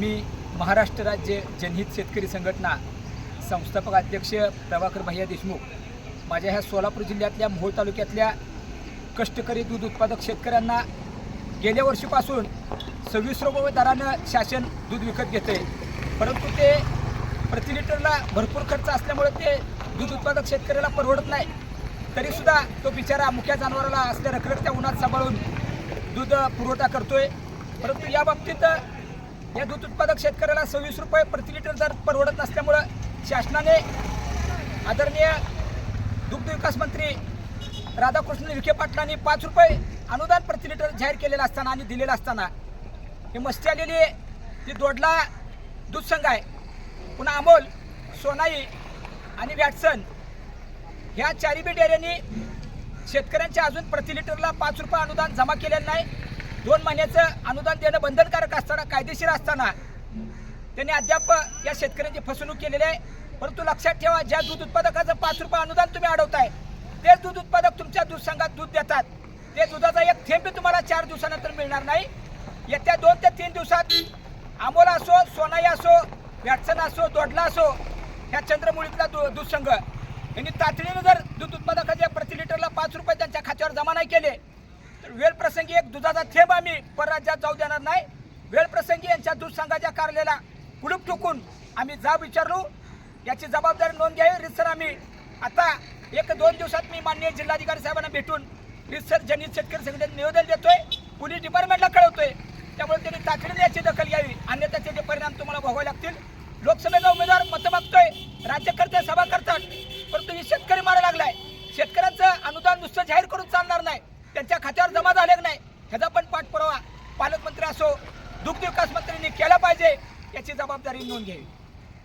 मी महाराष्ट्र राज्य जनहित शेतकरी संघटना संस्थापक अध्यक्ष प्रभाकर भैया देशमुख माझ्या ह्या सोलापूर जिल्ह्यातल्या मोहोळ तालुक्यातल्या कष्टकरी दूध उत्पादक शेतकऱ्यांना गेल्या वर्षीपासून सव्वीस रुपये दरानं शासन दूध विकत घेते परंतु ते प्रति लिटरला भरपूर खर्च असल्यामुळे ते दूध उत्पादक शेतकऱ्याला परवडत नाही. तरीसुद्धा तो बिचारा मुख्या जनावराला असल्या रखरखत्या उन्हात सांभाळून दूध पुरवठा करतोय. परंतु या बाबतीत या दूध उत्पादक शेतकऱ्याला सव्वीस रुपये प्रति लिटर दर परवडत नसल्यामुळं शासनाने आदरणीय दुग्ध विकास मंत्री राधाकृष्ण विखे पाटलांनी पाच रुपये अनुदान प्रति लिटर जाहीर केलेलं असताना आणि दिलेलं असताना ही मस्ती आलेली आहे. ती दोडला दूध संघ आहे. पुन्हा अमोल सोनाई आणि वॅटसन ह्या चारी बी डेऱ्यांनी शेतकऱ्यांच्या अजून प्रति लिटरला पाच रुपये अनुदान जमा केलेलं नाही. दोन महिन्याचं अनुदान देणं बंधनकारक असताना कायदेशीर असताना त्यांनी अद्याप या शेतकऱ्यांची फसवणूक केलेली आहे. परंतु लक्षात ठेवा ज्या दूध उत्पादकाचं पाच रुपये अनुदान तुम्ही अडवताय ते दूध उत्पादक तुमच्या दूध संघात दूध देतात. ते दुधाचा एक थेंब तुम्हाला चार दिवसानंतर मिळणार नाही. येत्या दोन ते तीन दिवसात अमोल असो सोनाई असो व्याटसन असो दोडला असो ह्या चंद्रमुळीतला दू दूध संघ यांनी तातडीनं जर दूध उत्पादकाच्या प्रति लिटरला पाच रुपये त्यांच्या खात्यावर जमा नाही केले वेळप्रसंगी एक दुधाचा थेंब आम्ही परराज्यात जाऊ देणार नाही. वेळप्रसंगी यांच्या दूध संघाच्या कार्यालयाला कुलूप ठोकून आम्ही जाब विचारलो. याची जबाबदारी नोंद घ्यावी. रितसर आम्ही आता एक दोन दिवसात मी माननीय जिल्हाधिकारी साहेबांना भेटून रितसर जनित शेतकरी संघटनेत निवेदन देतोय. पोलीस डिपार्टमेंटला कळवतोय. त्यामुळे त्यांनी तातडीने याची दखल घ्यावी. अन्य त्याचे परिणाम तुम्हाला भोगावे लागतील. लोकसभेचा उमेदवार मत मागतोय. राज्यकर्ते सभा करतात परंतु ही शेतकरी मारा लागलाय. शेतकऱ्यांचं अनुदान नुसतं जाहीर करून चालणार नाही. त्यांच्या खात्यावर जमा झाले नाही ह्याचा पण पाठपुरावा पालकमंत्री असो दुग्ध विकास मंत्र्यांनी केला पाहिजे याची जबाबदारी नोंद घ्यावी.